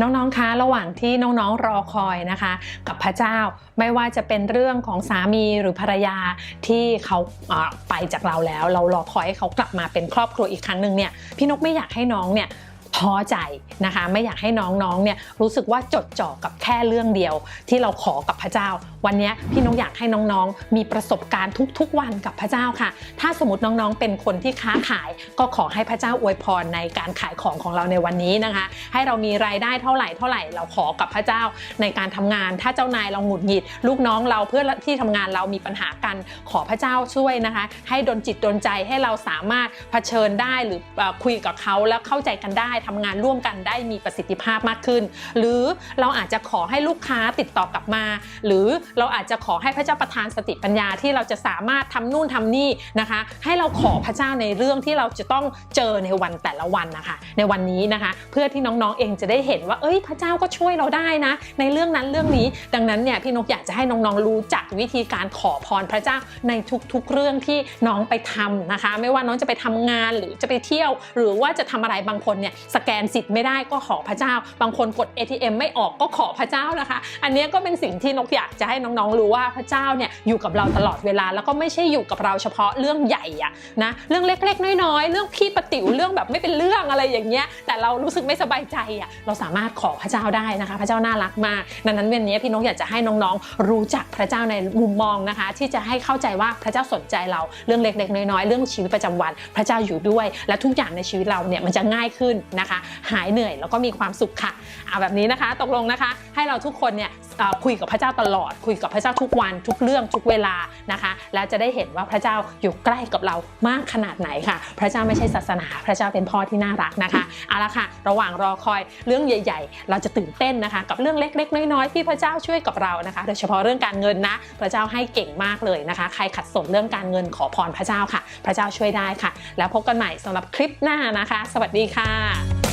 น้องๆ คะ ระหว่างที่น้องๆ รอคอยนะคะ กับพระเจ้า ไม่ว่าจะเป็นเรื่องของสามีหรือภรรยาที่เขาอ่าไปจากเราแล้ว เรารอคอยให้เขากลับมาเป็นครอบครัวอีกครั้งหนึ่งเนี่ย พี่นกไม่อยากให้น้องเนี่ย ท้อใจนะคะ ไม่อยากให้น้องๆเนี่ยรู้สึกว่าจดจ่อกับแค่เรื่องเดียว ที่เราขอกับพระเจ้า วันนี้พี่นกอยากให้น้องๆ มีประสบการณ์ทุกๆวันกับพระเจ้าค่ะ ถ้าสมมติน้องๆ เป็นคนที่ค้าขาย ก็ขอให้พระเจ้าอวยพรในการขายของของเราในวันนี้นะคะ ให้เรามีรายได้เท่าไหร่เท่าไหร่เราขอกับพระเจ้าในการทำงาน ถ้าเจ้านายเราหงุดหงิด ลูกน้องเราเพื่อที่ทำงานเรามีปัญหากันขอพระเจ้าช่วยนะคะ ให้ดลจิตดลใจให้เราสามารถเผชิญได้หรือคุยกับเขาแล้วเข้าใจกันได้ททำงานร่วมกันได้มีประสิทธิภาพมากขึ้น หรือเราอาจจะขอให้ลูกค้าติดต่อกลับมา หรือเราอาจจะขอให้พระเจ้าประทานสติปัญญาที่เราจะสามารถทำนู่นทำนี่นะคะ ให้เราขอพระเจ้าในเรื่องที่เราจะต้องเจอในวันแต่ละวันนะคะ ในวันนี้นะคะ เพื่อที่น้องๆเองจะได้เห็นว่า เอ้ยพระเจ้าก็ช่วยเราได้นะ ในเรื่องนั้นเรื่องนี้ ดังนั้นเนี่ยพี่นกอยากจะให้น้องๆรู้จักวิธีการขอพรพระเจ้าในทุกๆเรื่องที่น้องไปทำนะคะ ไม่ว่าน้องจะไปทำงานหรือจะไปเที่ยว หรือว่าจะทำอะไรบางคนเนี่ยสแกนสิทธิ์ไม่ได้ก็ขอพระเจ้า บางคนกด ATM ไม่ออกก็ขอพระเจ้านะคะ อันนี้ก็เป็นสิ่งที่นกอยากจะให้น้องๆรู้ว่าพระเจ้าเนี่ยอยู่กับเราตลอดเวลาแล้วก็ไม่ใช่อยู่กับเราเฉพาะเรื่องใหญ่อะนะเรื่องเล็กๆ น้อยๆ เรื่องพี่ประติ๋วเรื่องแบบไม่เป็นเรื่องอะไรอย่างเงี้ยแต่เรารู้สึกไม่สบายใจอะเราสามารถขอพระเจ้าได้นะคะ พระเจ้าน่ารักมากดังนั้นวันนี้พี่นกอยากจะให้น้องๆ รู้จักพระเจ้าในมุมมองนะคะ ที่จะให้เข้าใจว่าพระเจ้าสนใจเราเรื่องเล็กๆ น้อยๆ เรื่องชีวิตประจำวัน พระเจ้าอยู่ด้วย และทุกอย่างในชีวิตเราเนี่ยมันจะง่ายขึ้นนะคะ หายเหนื่อยแล้วก็มีความสุขค่ะเอาแบบนี้นะคะ ตกลงนะคะ ให้เราทุกคนเนี่ย คุยกับพระเจ้าตลอด คุยกับพระเจ้าทุกวันทุกเรื่องทุกเวลานะคะ แล้วจะได้เห็นว่าพระเจ้าอยู่ใกล้กับเรามากขนาดไหนค่ะ พระเจ้าไม่ใช่ศาสนา พระเจ้าเป็นพ่อที่น่ารักนะคะเอาละค่ะ ระหว่างรอคอยเรื่องใหญ่ ๆ เราจะตื่นเต้นนะคะ กับเรื่องเล็ก ๆ น้อยๆที่พระเจ้าช่วยกับเรานะคะโดยเฉพาะเรื่องการเงินนะพระเจ้าให้เก่งมากเลยนะคะ ใครขัดสนเรื่องการเงินขอพรพระเจ้าค่ะ พระเจ้าช่วยได้ค่ะ แล้วพบกันใหม่สำหรับคลิปหน้านะคะ สวัสดีค่ะ